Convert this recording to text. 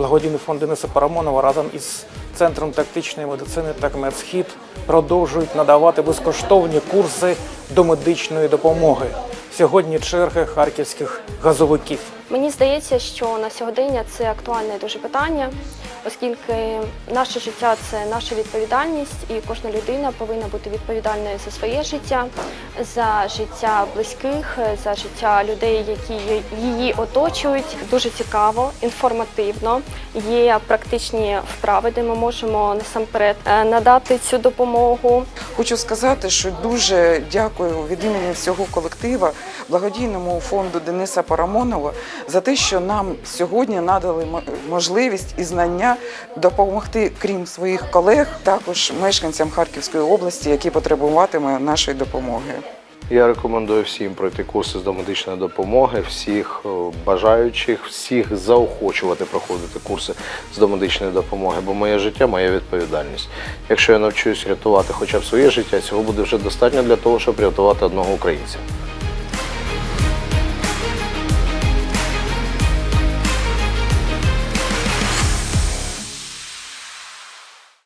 Благодійний фонд Дениса Парамонова разом із Центром тактичної медицини та Медсхід продовжують надавати безкоштовні курси до медичної допомоги. Сьогодні черги харківських газовиків. Мені здається, що на сьогодення це актуальне дуже питання, оскільки наше життя це наша відповідальність, і кожна людина повинна бути відповідальною за своє життя, за життя близьких, за життя людей, які її- оточують. Дуже цікаво, інформативно. Є практичні вправи, де ми можемо насамперед е, надати цю допомогу. Хочу сказати, що дуже дякую від імені всього колектива благодійному фонду Дениса Парамонова за те, що нам сьогодні надали можливість і знання допомогти, крім своїх колег, також мешканцям Харківської області, які потребуватимуть нашої допомоги. Я рекомендую всім пройти курси з домедичної допомоги, всіх е, бажаючих, всіх заохочувати проходити курси з домедичної допомоги, бо моє життя моя відповідальність. Якщо я навчусь рятувати хоча б своє життя, цього буде вже достатньо для того, щоб рятувати одного українця.